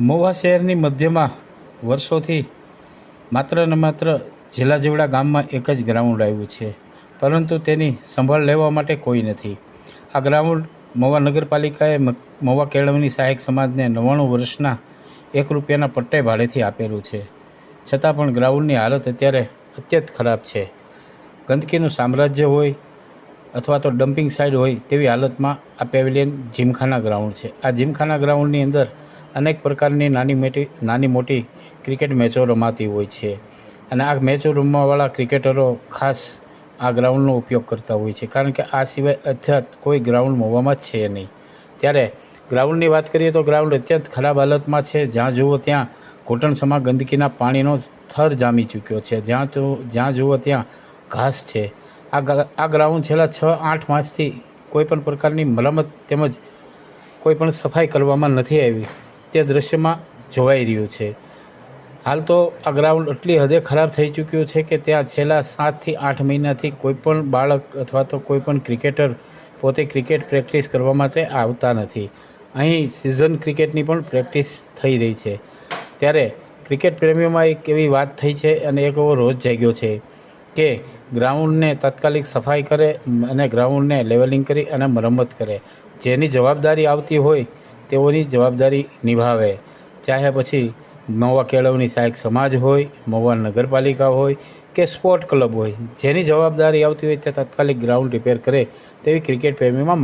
મહુવા શહેરની મધ્યમાં વર્ષોથી માત્ર ને માત્ર જિલ્લા જેવડા ગામમાં એક જ ગ્રાઉન્ડ આવ્યું છે. પરંતુ તેની સંભાળ લેવા માટે કોઈ નથી. આ ગ્રાઉન્ડ મહુવા નગરપાલિકાએ મહુવા કેળવણી સહાયક સમાજને નવ્વાણું વર્ષના એક રૂપિયાના પટ્ટે ભાડેથી આપેલું છે. છતાં પણ ગ્રાઉન્ડની હાલત અત્યારે અત્યંત ખરાબ છે. ગંદકીનું સામ્રાજ્ય હોય અથવા તો ડમ્પિંગ સાઇડ હોય તેવી હાલતમાં આ પેવેલિયન જીમખાના ગ્રાઉન્ડ છે. આ જીમખાના ગ્રાઉન્ડની અંદર અનેક પ્રકારની નાની મોટી નાની મોટી ક્રિકેટ મેચો રમાતી હોય છે. અને આ મેચો રમવાવાળા ક્રિકેટરો ખાસ આ ગ્રાઉન્ડનો ઉપયોગ કરતા હોય છે. કારણ કે આ સિવાય અત્યંત કોઈ ગ્રાઉન્ડ મોવામાં જ છે નહીં. ત્યારે ગ્રાઉન્ડની વાત કરીએ તો ગ્રાઉન્ડ અત્યંત ખરાબ હાલતમાં છે. જ્યાં જુઓ ત્યાં ઘૂંટણસમાં ગંદકીના પાણીનો થર જામી ચૂક્યો છે. જ્યાં તો, જ્યાં જુઓ ત્યાં ઘાસ છે. આ આ ગ્રાઉન્ડ છેલ્લા છ, આઠ માસથી કોઈ પણ પ્રકારની મરામત તેમજ કોઈ પણ સફાઈ કરવામાં નથી આવી. તે દૃશ્યમાં જોવાઈ રહ્યું છે. હાલ તો આ ગ્રાઉન્ડ એટલી હદે ખરાબ થઈ ચૂક્યું છે કે ત્યાં છેલ્લા સાતથી આઠ મહિનાથી કોઈ પણ બાળક અથવા તો કોઈપણ ક્રિકેટર પોતે ક્રિકેટ પ્રેક્ટિસ કરવા માટે આવતા નથી. અહીં સિઝન ક્રિકેટની પણ પ્રેક્ટિસ થઈ રહી છે. ત્યારે ક્રિકેટ પ્રેમીઓમાં એક એવી વાત થઈ છે અને એક એવો રોજ જાગ્યો છે કે ગ્રાઉન્ડને તાત્કાલિક સફાઈ કરે અને ગ્રાઉન્ડને લેવલિંગ કરી અને મરમ્મત કરે. જેની જવાબદારી આવતી હોય તેઓની જવાબદારી નિભાવે. ચાહે પછી મહુવા કેળવણી સહાયક સમાજ હોય, મહુવા નગરપાલિકા હોય કે સ્પોર્ટ ક્લબ હોય, જેની જવાબદારી આવતી હોય તે તાત્કાલિક ગ્રાઉન્ડ રિપેર કરે તેવી ક્રિકેટ પ્રેમીમાં